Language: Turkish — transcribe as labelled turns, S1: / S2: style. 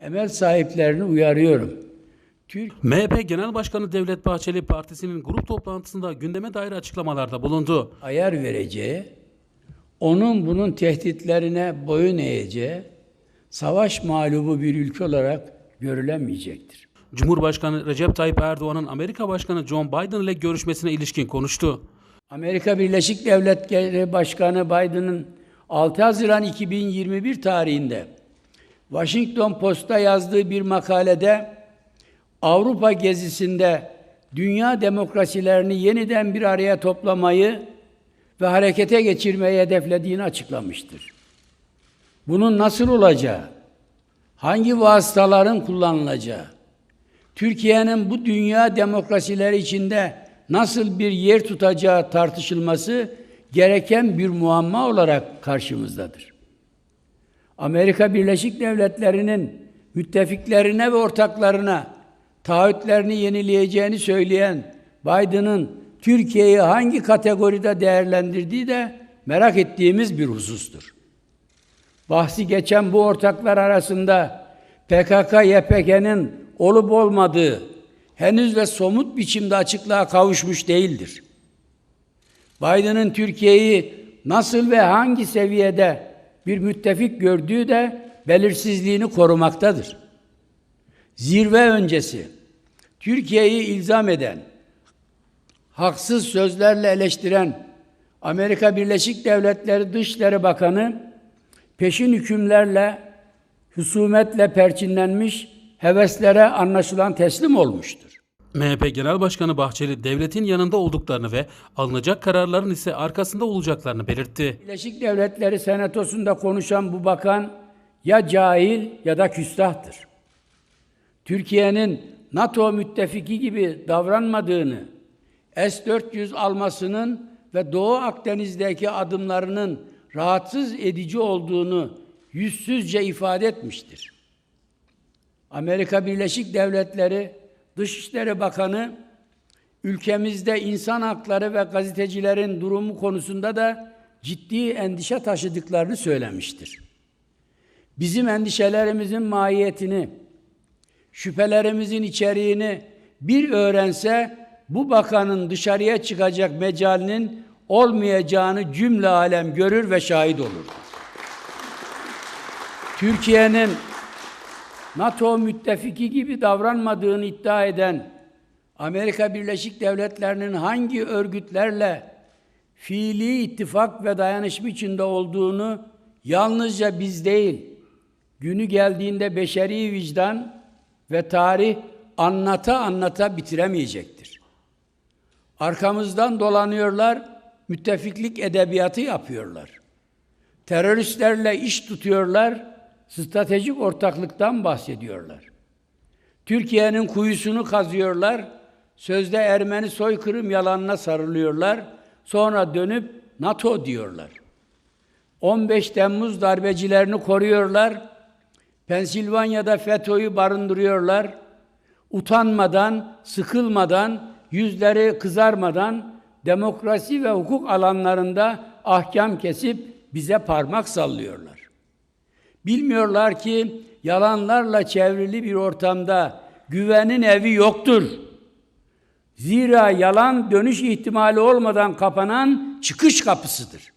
S1: Emel sahiplerini uyarıyorum. Türk
S2: MHP Genel Başkanı Devlet Bahçeli partisinin grup toplantısında gündeme dair açıklamalarda bulundu.
S1: ayar vereceği, onun bunun tehditlerine boyun eğeceği, savaş mağlubu bir ülke olarak görülemeyecektir.
S2: Cumhurbaşkanı Recep Tayyip Erdoğan'ın Amerika Başkanı John Biden ile görüşmesine ilişkin konuştu.
S1: Amerika Birleşik Devletleri Başkanı Biden'ın 6 Haziran 2021 tarihinde Washington Post'a yazdığı bir makalede Avrupa gezisinde dünya demokrasilerini yeniden bir araya toplamayı ve harekete geçirmeyi hedeflediğini açıklamıştır. Bunun nasıl olacağı, hangi vasıtaların kullanılacağı, Türkiye'nin bu dünya demokrasileri içinde nasıl bir yer tutacağı tartışılması gereken bir muamma olarak karşımızdadır. Amerika Birleşik Devletleri'nin müttefiklerine ve ortaklarına taahhütlerini yenileyeceğini söyleyen Biden'ın Türkiye'yi hangi kategoride değerlendirdiği de merak ettiğimiz bir husustur. Bahsi geçen bu ortaklar arasında PKK-YPG'nin olup olmadığı henüz ve somut biçimde açıklığa kavuşmuş değildir. Biden'ın Türkiye'yi nasıl ve hangi seviyede bir müttefik gördüğü de belirsizliğini korumaktadır. Zirve öncesi Türkiye'yi ilzam eden, haksız sözlerle eleştiren Amerika Birleşik Devletleri Dışişleri Bakanı peşin hükümlerle, husumetle perçinlenmiş, heveslere anlaşılan teslim olmuştur.
S2: MHP Genel Başkanı Bahçeli devletin yanında olduklarını ve alınacak kararların ise arkasında olacaklarını belirtti.
S1: Birleşik Devletleri Senatosu'nda konuşan bu bakan ya cahil ya da küstahtır. Türkiye'nin NATO müttefiki gibi davranmadığını, S-400 almasının ve Doğu Akdeniz'deki adımlarının rahatsız edici olduğunu yüzsüzce ifade etmiştir. Amerika Birleşik Devletleri Dışişleri Bakanı ülkemizde insan hakları ve gazetecilerin durumu konusunda da ciddi endişe taşıdıklarını söylemiştir. Bizim endişelerimizin mahiyetini, şüphelerimizin içeriğini bir öğrense bu bakanın dışarıya çıkacak mecalinin olmayacağını cümle alem görür ve şahit olur. Türkiye'nin NATO müttefiki gibi davranmadığını iddia eden Amerika Birleşik Devletleri'nin hangi örgütlerle fiili ittifak ve dayanışma içinde olduğunu yalnızca biz değil, günü geldiğinde beşeri vicdan ve tarih anlata anlata bitiremeyecektir. Arkamızdan dolanıyorlar, müttefiklik edebiyatı yapıyorlar. Teröristlerle iş tutuyorlar, stratejik ortaklıktan bahsediyorlar. Türkiye'nin kuyusunu kazıyorlar, sözde Ermeni soykırım yalanına sarılıyorlar, sonra dönüp NATO diyorlar. 15 Temmuz darbecilerini koruyorlar, Pensilvanya'da FETÖ'yü barındırıyorlar, utanmadan, sıkılmadan, yüzleri kızarmadan demokrasi ve hukuk alanlarında ahkam kesip bize parmak sallıyorlar. Bilmiyorlar ki yalanlarla çevrili bir ortamda güvenin evi yoktur. Zira yalan dönüş ihtimali olmadan kapanan çıkış kapısıdır.